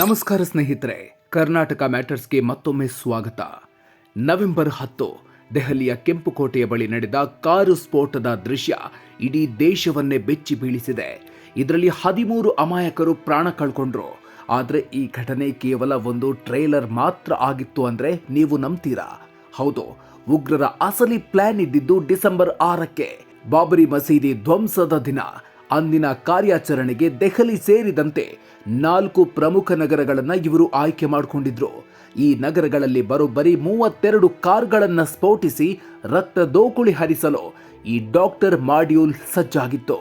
ನಮಸ್ಕಾರ ಸ್ನೇಹಿತರೆ, ಕರ್ನಾಟಕ ಮ್ಯಾಟರ್ಸ್ಗೆ ಮತ್ತೊಮ್ಮೆ ಸ್ವಾಗತ. ನವೆಂಬರ್ ಹತ್ತು, ದೆಹಲಿಯ ಕೆಂಪುಕೋಟೆಯ ಬಳಿ ನಡೆದ ಕಾರು ಸ್ಫೋಟದ ದೃಶ್ಯ ಇಡೀ ದೇಶವನ್ನೇ ಬೆಚ್ಚಿ ಬೀಳಿಸಿದೆ. ಇದರಲ್ಲಿ ಹದಿಮೂರು ಅಮಾಯಕರು ಪ್ರಾಣ ಕಳ್ಕೊಂಡ್ರು. ಆದರೆ ಈ ಘಟನೆ ಕೇವಲ ಒಂದು ಟ್ರೈಲರ್ ಮಾತ್ರ ಆಗಿತ್ತು ಅಂದರೆ ನೀವು ನಂಬ್ತೀರಾ? ಹೌದು, ಉಗ್ರರ ಅಸಲಿ ಪ್ಲಾನ್ ಇದ್ದಿದ್ದು ಡಿಸೆಂಬರ್ ಆರಕ್ಕೆ. ಬಾಬರಿ ಮಸೀದಿ ಧ್ವಂಸದ ದಿನ. ಅಂದಿನ ಕಾರ್ಯಾಚರಣೆಗೆ ದೆಹಲಿ ಸೇರಿದಂತೆ ನಾಲ್ಕು ಪ್ರಮುಖ ನಗರಗಳನ್ನು ಇವರು ಆಯ್ಕೆ ಮಾಡಿಕೊಂಡಿದ್ರು. ಈ ನಗರಗಳಲ್ಲಿ ಬರೋಬ್ಬರಿ ಮೂವತ್ತೆರಡು ಕಾರ್ಗಳನ್ನು ಸ್ಫೋಟಿಸಿ ರಕ್ತ ದೋಕುಳಿ ಹರಿಸಲು ಈ ಡಾಕ್ಟರ್ ಮಾಡ್ಯೂಲ್ ಸಜ್ಜಾಗಿತ್ತು.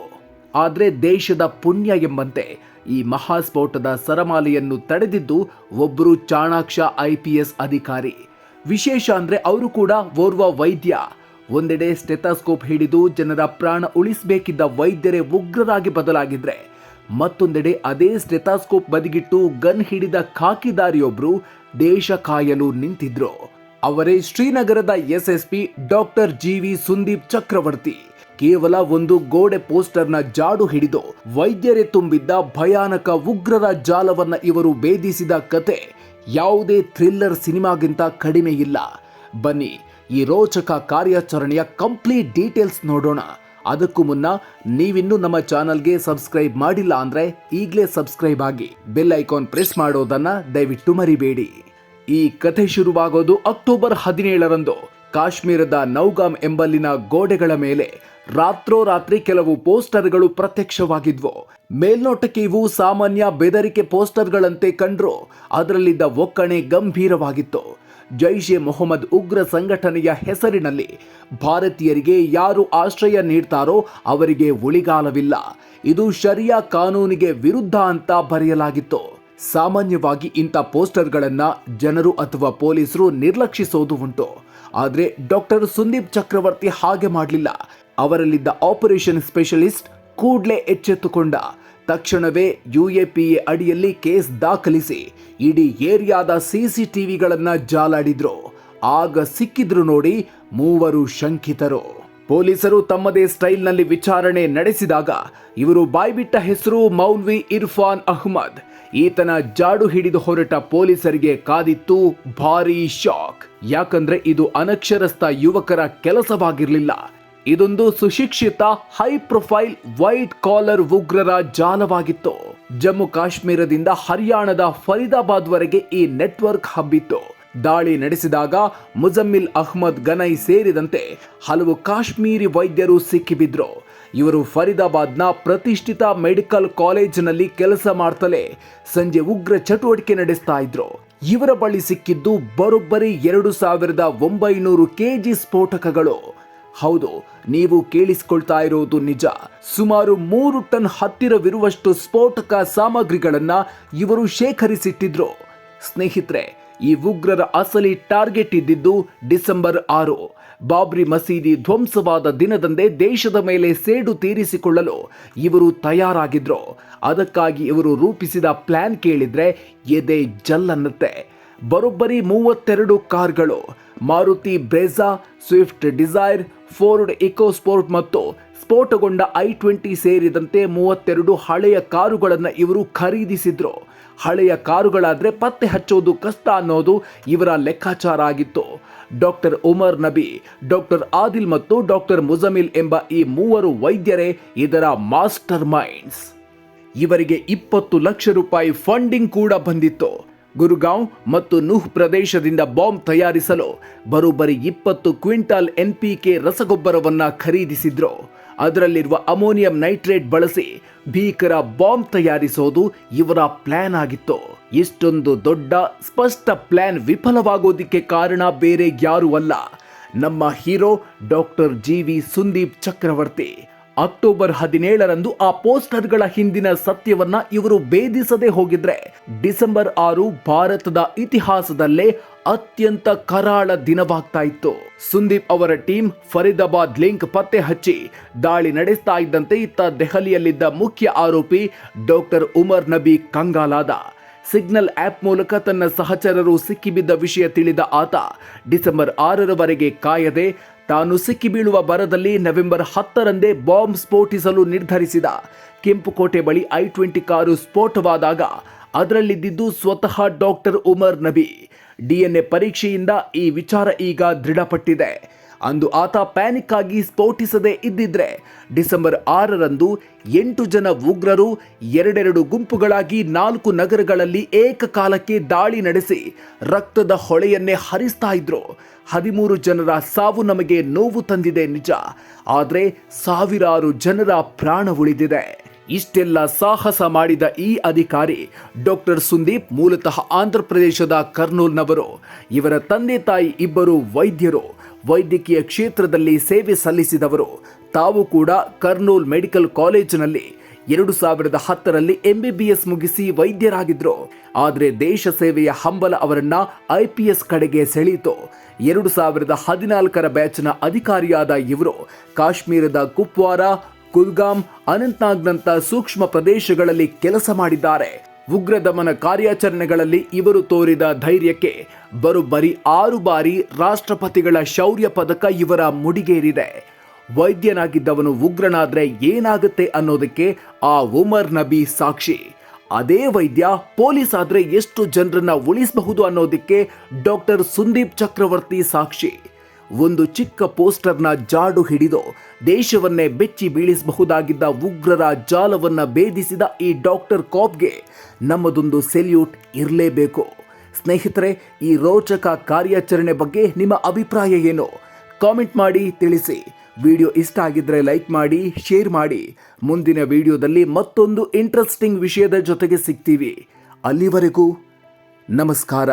ಆದರೆ ದೇಶದ ಪುಣ್ಯ ಎಂಬಂತೆ ಈ ಮಹಾಸ್ಫೋಟದ ಸರಮಾಲೆಯನ್ನು ತಡೆದಿದ್ದು ಒಬ್ಬರು ಚಾಣಾಕ್ಷ ಐಪಿಎಸ್ ಅಧಿಕಾರಿ. ವಿಶೇಷ ಅಂದರೆ ಅವರು ಕೂಡ ಓರ್ವ ವೈದ್ಯ. ಒಂದೆಡೆ ಸ್ಟೆಥಾಸ್ಕೋಪ್ ಹಿಡಿದು ಜನರ ಪ್ರಾಣ ಉಳಿಸಬೇಕಿದ್ದ ವೈದ್ಯರೇ ಉಗ್ರರಾಗಿ ಬದಲಾಗಿದ್ರೆ, ಮತ್ತೊಂದೆಡೆ ಅದೇ ಸ್ಟೆಥಾಸ್ಕೋಪ್ ಬದಿಗಿಟ್ಟು ಗನ್ ಹಿಡಿದ ಖಾಕಿದಾರಿಯೊಬ್ರು ದೇಶ ಕಾಯಲು ನಿಂತಿದ್ರು. ಅವರೇ ಶ್ರೀನಗರದ SSP doctor G V Sundeep Chakravarthy. ಕೇವಲ ಒಂದು ಗೋಡೆ ಪೋಸ್ಟರ್ನ ಜಾಡು ಹಿಡಿದು ವೈದ್ಯರೇ ತುಂಬಿದ್ದ ಭಯಾನಕ ಉಗ್ರರ ಜಾಲವನ್ನ ಇವರು ಭೇದಿಸಿದ ಕತೆ ಯಾವುದೇ ಥ್ರಿಲ್ಲರ್ ಸಿನಿಮಾಗಿಂತ ಕಡಿಮೆ ಇಲ್ಲ. ಬನ್ನಿ ಈ ರೋಚಕ ಕಾರ್ಯಾಚರಣೆಯ ಕಂಪ್ಲೀಟ್ ಡೀಟೇಲ್ಸ್ ನೋಡೋಣ. ಅದಕ್ಕೂ ಮುನ್ನ ನೀವಿನ್ನೂ ನಮ್ಮ ಚಾನಲ್ಗೆ ಸಬ್ಸ್ಕ್ರೈಬ್ ಮಾಡಿಲ್ಲ ಅಂದ್ರೆ ಈಗಲೇ ಸಬ್ಸ್ಕ್ರೈಬ್ ಆಗಿ ಬೆಲ್ ಐಕಾನ್ ಪ್ರೆಸ್ ಮಾಡೋದನ್ನ ದಯವಿಟ್ಟು ಮರಿಬೇಡಿ. ಈ ಕಥೆ ಶುರುವಾಗೋದು ಅಕ್ಟೋಬರ್ ಹದಿನೇಳರಂದು. ಕಾಶ್ಮೀರದ ನೌಗಾಮ್ ಎಂಬಲ್ಲಿನ ಗೋಡೆಗಳ ಮೇಲೆ ರಾತ್ರೋರಾತ್ರಿ ಕೆಲವು ಪೋಸ್ಟರ್ಗಳು ಪ್ರತ್ಯಕ್ಷವಾಗಿದ್ವು. ಮೇಲ್ನೋಟಕ್ಕೆ ಇವು ಸಾಮಾನ್ಯ ಬೆದರಿಕೆ ಪೋಸ್ಟರ್ಗಳಂತೆ ಕಂಡ್ರು. ಅದರಲ್ಲಿದ್ದ ಒಕ್ಕಣೆ ಗಂಭೀರವಾಗಿತ್ತು. ಜೈಷ್ ಎ ಮೊಹಮ್ಮದ್ ಉಗ್ರ ಸಂಘಟನೆಯ ಹೆಸರಿನಲ್ಲಿ ಭಾರತೀಯರಿಗೆ ಯಾರು ಆಶ್ರಯ ನೀಡ್ತಾರೋ ಅವರಿಗೆ ಉಳಿಗಾಲವಿಲ್ಲ. ಇದು ಶರಿಯಾ ಕಾನೂನಿಗೆ ವಿರುದ್ಧ ಅಂತ ಬರೆಯಲಾಗಿತ್ತು. ಸಾಮಾನ್ಯವಾಗಿ ಇಂಥ ಪೋಸ್ಟರ್ಗಳನ್ನ ಜನರು ಅಥವಾ ಪೊಲೀಸರು ನಿರ್ಲಕ್ಷಿಸೋದು ಉಂಟು. ಆದರೆ ಡಾಕ್ಟರ್ ಸುಂದೀಪ್ ಚಕ್ರವರ್ತಿ ಹಾಗೆ ಮಾಡಲಿಲ್ಲ. ಅವರಲ್ಲಿದ್ದ ಆಪರೇಷನ್ ಸ್ಪೆಷಲಿಸ್ಟ್ ಕೂಡಲೇ ಎಚ್ಚೆತ್ತುಕೊಂಡ. ತಕ್ಷಣವೇ ಯುಎಪಿಎ ಅಡಿಯಲ್ಲಿ ಕೇಸ್ ದಾಖಲಿಸಿ ಇಡೀ ಏರಿಯಾದ ಸಿಸಿಟಿವಿಗಳನ್ನು ಜಾಲಾಡಿದ್ರು. ಆಗ ಸಿಕ್ಕಿದ್ರು ನೋಡಿ ಮೂವರು ಶಂಕಿತರು. ಪೊಲೀಸರು ತಮ್ಮದೇ ಸ್ಟೈಲ್ನಲ್ಲಿ ವಿಚಾರಣೆ ನಡೆಸಿದಾಗ ಇವರು ಬಾಯ್ಬಿಟ್ಟ ಹೆಸರು ಮೌಲ್ವಿ ಇರ್ಫಾನ್ ಅಹ್ಮದ್. ಈತನ ಜಾಡು ಹಿಡಿದು ಹೊರಟ ಪೊಲೀಸರಿಗೆ ಕಾದಿತ್ತು ಭಾರೀ ಶಾಕ್. ಯಾಕಂದ್ರೆ ಇದು ಅನಕ್ಷರಸ್ಥ ಯುವಕರ ಕೆಲಸವಾಗಿರಲಿಲ್ಲ. ಇದೊಂದು ಸುಶಿಕ್ಷಿತ ಹೈ ಪ್ರೊಫೈಲ್ ವೈಟ್ ಕಾಲರ್ ಉಗ್ರರ ಜಾಲವಾಗಿತ್ತು. ಜಮ್ಮು ಕಾಶ್ಮೀರದಿಂದ ಹರಿಯಾಣದ ಫರೀದಾಬಾದ್ ವರೆಗೆ ಈ ನೆಟ್ವರ್ಕ್ ಹಬ್ಬಿತ್ತು. ದಾಳಿ ನಡೆಸಿದಾಗ ಮುಜಮ್ಮಿಲ್ ಅಹ್ಮದ್ ಗನೈ ಸೇರಿದಂತೆ ಹಲವು ಕಾಶ್ಮೀರಿ ವೈದ್ಯರು ಸಿಕ್ಕಿಬಿದ್ರು. ಇವರು ಫರೀದಾಬಾದ್ನ ಪ್ರತಿಷ್ಠಿತ ಮೆಡಿಕಲ್ ಕಾಲೇಜಿನಲ್ಲಿ ಕೆಲಸ ಮಾಡ್ತಲೇ ಸಂಜೆ ಉಗ್ರ ಚಟುವಟಿಕೆ ನಡೆಸ್ತಾ ಇದ್ರು. ಇವರ ಬಳಿ ಸಿಕ್ಕಿದ್ದು ಬರೋಬ್ಬರಿ ಎರಡು ಸಾವಿರದ ಒಂಬೈನೂರು ಕೆಜಿ ಸ್ಫೋಟಕಗಳು. ಹೌದು, ನೀವು ಕೇಳಿಸ್ಕೊಳ್ತಾ ಇರೋದು ನಿಜ. ಸುಮಾರು ಮೂರು ಟನ್ ಹತ್ತಿರವಿರುವಷ್ಟು ಸ್ಫೋಟಕ ಸಾಮಗ್ರಿಗಳನ್ನ ಇವರು ಶೇಖರಿಸಿಟ್ಟಿದ್ರು. ಸ್ನೇಹಿತರೆ, ಈ ಉಗ್ರರ ಅಸಲಿ ಟಾರ್ಗೆಟ್ ಇದ್ದಿದ್ದು ಡಿಸೆಂಬರ್ ಆರು. ಬಾಬ್ರಿ ಮಸೀದಿ ಧ್ವಂಸವಾದ ದಿನದಂದೇ ದೇಶದ ಮೇಲೆ ಸೇಡು ತೀರಿಸಿಕೊಳ್ಳಲು ಇವರು ತಯಾರಾಗಿದ್ರು. ಅದಕ್ಕಾಗಿ ಇವರು ರೂಪಿಸಿದ ಪ್ಲಾನ್ ಕೇಳಿದ್ರೆ ಎದೆ ಜಲ್ಲನ್ನತ್ತೆ. ಬರೋಬ್ಬರಿ ಮೂವತ್ತೆರಡು ಕಾರ್ಗಳು Maruti Brezza, Swift Dzire, Ford EcoSport ಮತ್ತು ಸ್ಫೋಟಗೊಂಡ ಐ ಟ್ವೆಂಟಿ ಸೇರಿದಂತೆ ಮೂವತ್ತೆರಡು ಹಳೆಯ ಕಾರುಗಳನ್ನು ಇವರು ಖರೀದಿಸಿದ್ರು. ಹಳೆಯ ಕಾರುಗಳಾದರೆ ಪತ್ತೆ ಹಚ್ಚೋದು ಕಷ್ಟ ಅನ್ನೋದು ಇವರ ಲೆಕ್ಕಾಚಾರ ಆಗಿತ್ತು. ಡಾಕ್ಟರ್ ಉಮರ್ ನಬಿ, ಡಾಕ್ಟರ್ ಆದಿಲ್ ಮತ್ತು ಡಾಕ್ಟರ್ ಮುಜಮಿಲ್ ಎಂಬ ಈ ಮೂವರು ವೈದ್ಯರೇ ಇದರ ಮಾಸ್ಟರ್ ಮೈಂಡ್ಸ್. ಇವರಿಗೆ ಇಪ್ಪತ್ತು ಲಕ್ಷ ರೂಪಾಯಿ ಫಂಡಿಂಗ್ ಕೂಡ ಬಂದಿತ್ತು. ಗುರುಗಾಂವ್ ಮತ್ತು ನುಹ್ ಪ್ರದೇಶದಿಂದ ಬಾಂಬ್ ತಯಾರಿಸಲು ಬರೋಬ್ಬರಿ ಇಪ್ಪತ್ತು ಕ್ವಿಂಟಾಲ್ ಎನ್ಪಿಕೆ ರಸಗೊಬ್ಬರವನ್ನು ಖರೀದಿಸಿದ್ರು. ಅದರಲ್ಲಿರುವ ಅಮೋನಿಯಂ ನೈಟ್ರೇಟ್ ಬಳಸಿ ಭೀಕರ ಬಾಂಬ್ ತಯಾರಿಸೋದು ಇವರ ಪ್ಲಾನ್ ಆಗಿತ್ತು. ಇಷ್ಟೊಂದು ದೊಡ್ಡ, ಸ್ಪಷ್ಟ ಪ್ಲಾನ್ ವಿಫಲವಾಗೋದಿಕ್ಕೆ ಕಾರಣ ಬೇರೆ ಯಾರೂ ಅಲ್ಲ. ನಮ್ಮ hero doctor G V Sundeep Chakravarthy. October ಹದಿನೇಳರಂದು ಆ ಪೋಸ್ಟರ್ಗಳ ಹಿಂದಿನ ಸತ್ಯವನ್ನ ಇವರು ಭೇದಿಸದೆ ಹೋಗಿದ್ರೆ ಡಿಸೆಂಬರ್ ಆರು ಭಾರತದ ಇತಿಹಾಸದಲ್ಲೇ ಅತ್ಯಂತ ಕರಾಳ ದಿನವಾಗ್ತಾ ಇತ್ತು. ಸುಂದೀಪ್ ಅವರ ಟೀಮ್ ಫರೀದಾಬಾದ್ ಲಿಂಕ್ ಪತ್ತೆ ಹಚ್ಚಿ ದಾಳಿ ನಡೆಸ್ತಾ ಇದ್ದಂತೆ ಇತ್ತ ದೆಹಲಿಯಲ್ಲಿದ್ದ ಮುಖ್ಯ ಆರೋಪಿ ಡಾಕ್ಟರ್ ಉಮರ್ ನಬಿ ಕಂಗಾಲಾದ. ಸಿಗ್ನಲ್ ಆಪ್ ಮೂಲಕ ತನ್ನ ಸಹಚರರು ಸಿಕ್ಕಿಬಿದ್ದ ವಿಷಯ ತಿಳಿದ ಆತ ಡಿಸೆಂಬರ್ ಆರರವರೆಗೆ ಕಾಯದೆ ತಾನು ಸಿಕ್ಕಿಬೀಳುವ ಬರದಲ್ಲಿ ನವೆಂಬರ್ ಹತ್ತರಂದೇ ಬಾಂಬ್ ಸ್ಫೋಟಿಸಲು ನಿರ್ಧರಿಸಿದ. ಕೆಂಪುಕೋಟೆ ಬಳಿ ಐ ಟ್ವೆಂಟಿ ಕಾರು ಸ್ಫೋಟವಾದಾಗ ಅದರಲ್ಲಿದ್ದಿದ್ದು ಸ್ವತಃ ಡಾಕ್ಟರ್ ಉಮರ್ ನಬಿ. ಡಿಎನ್ಎ ಪರೀಕ್ಷೆಯಿಂದ ಈ ವಿಚಾರ ಈಗ ದೃಢಪಟ್ಟಿದೆ. ಅಂದು ಆತ ಪ್ಯಾನಿಕ್ ಆಗಿ ಸ್ಫೋಟಿಸದೆ ಇದ್ದಿದ್ರೆ ಡಿಸೆಂಬರ್ ಆರರಂದು ಎಂಟು ಜನ ಉಗ್ರರು, ಎರಡೆರಡು ಗುಂಪುಗಳಾಗಿ ನಾಲ್ಕು ನಗರಗಳಲ್ಲಿ ಏಕಕಾಲಕ್ಕೆ ದಾಳಿ ನಡೆಸಿ ರಕ್ತದ ಹೊಳೆಯನ್ನೇ ಹರಿಸ್ತಾ ಇದ್ರು. ಹದಿಮೂರು ಜನರ ಸಾವು ನಮಗೆ ನೋವು ತಂದಿದೆ ನಿಜ. ಆದರೆ ಸಾವಿರಾರು ಜನರ ಪ್ರಾಣ ಉಳಿದಿದೆ. ಇಷ್ಟೆಲ್ಲ ಸಾಹಸ ಮಾಡಿದ ಈ ಅಧಿಕಾರಿ ಡಾಕ್ಟರ್ ಸುಂದೀಪ್ ಮೂಲತಃ ಆಂಧ್ರಪ್ರದೇಶದ ಕರ್ನೂಲ್ನವರು. ಇವರ ತಂದೆ ತಾಯಿ ಇಬ್ಬರು ವೈದ್ಯರು. ವೈದ್ಯಕೀಯ ಕ್ಷೇತ್ರದಲ್ಲಿ ಸೇವೆ ಸಲ್ಲಿಸಿದವರು. ತಾವು ಕೂಡ ಕರ್ನೂಲ್ ಮೆಡಿಕಲ್ ಕಾಲೇಜಿನಲ್ಲಿ ಎರಡು ಸಾವಿರದ ಹತ್ತರಲ್ಲಿ ಎಂಬಿಬಿಎಸ್ ಮುಗಿಸಿ ವೈದ್ಯರಾಗಿದ್ರು. ಆದರೆ ದೇಶ ಸೇವೆಯ ಹಂಬಲ ಅವರನ್ನ ಐಪಿಎಸ್ ಕಡೆಗೆ ಸೆಳೆಯಿತು ಎರಡು ಸಾವಿರದ ಹದಿನಾಲ್ಕರ ಬ್ಯಾಚ್ನ ಅಧಿಕಾರಿಯಾದ ಇವರು ಕಾಶ್ಮೀರದ ಕುಪ್ವಾರ ಕುಲ್ಗಾಮ್ ಅನಂತ್ನಾಗ್ನಂತ ಸೂಕ್ಷ್ಮ ಪ್ರದೇಶಗಳಲ್ಲಿ ಕೆಲಸ ಮಾಡಿದ್ದಾರೆ. ಉಗ್ರ ದಮನ ಕಾರ್ಯಾಚರಣೆಗಳಲ್ಲಿ ಇವರು ತೋರಿದ ಧೈರ್ಯಕ್ಕೆ ಬರೋಬ್ಬರಿ ಆರು ಬಾರಿ ರಾಷ್ಟ್ರಪತಿಗಳ ಶೌರ್ಯ ಪದಕ ಇವರ ಮುಡಿಗೇರಿದೆ. ವೈದ್ಯನಾಗಿದ್ದವನು ಉಗ್ರನಾದ್ರೆ ಏನಾಗುತ್ತೆ ಅನ್ನೋದಕ್ಕೆ ಆ ಉಮರ್ ನಬಿ ಸಾಕ್ಷಿ. ಅದೇ ವೈದ್ಯ ಪೊಲೀಸ್ ಆದ್ರೆ ಎಷ್ಟು ಜನರನ್ನ ಉಳಿಸಬಹುದು ಅನ್ನೋದಕ್ಕೆ ಡಾಕ್ಟರ್ ಸುಂದೀಪ್ ಚಕ್ರವರ್ತಿ ಸಾಕ್ಷಿ. ಒಂದು ಚಿಕ್ಕ ಪೋಸ್ಟರ್ನ ಜಾಡು ಹಿಡಿದು ದೇಶವನ್ನೇ ಬೆಚ್ಚಿ ಬೀಳಿಸಬಹುದಾಗಿದ್ದ ಉಗ್ರರ ಜಾಲವನ್ನ ಭೇದಿಸಿದ ಈ ಡಾಕ್ಟರ್ ಕಾಪ್ಗೆ ನಮ್ಮದೊಂದು ಸೆಲ್ಯೂಟ್ ಇರಲೇಬೇಕು. ಸ್ನೇಹಿತರೆ, ಈ ರೋಚಕ ಕಾರ್ಯಾಚರಣೆ ಬಗ್ಗೆ ನಿಮ್ಮ ಅಭಿಪ್ರಾಯ ಏನು? ಕಾಮೆಂಟ್ ಮಾಡಿ ತಿಳಿಸಿ. ವಿಡಿಯೋ ಇಷ್ಟ ಆಗಿದ್ರೆ ಲೈಕ್ ಮಾಡಿ, ಶೇರ್ ಮಾಡಿ. ಮುಂದಿನ ವಿಡಿಯೋದಲ್ಲಿ ಮತ್ತೊಂದು ಇಂಟ್ರೆಸ್ಟಿಂಗ್ ವಿಷಯದ ಜೊತೆಗೆ ಸಿಗ್ತೀವಿ. ಅಲ್ಲಿವರೆಗೂ ನಮಸ್ಕಾರ.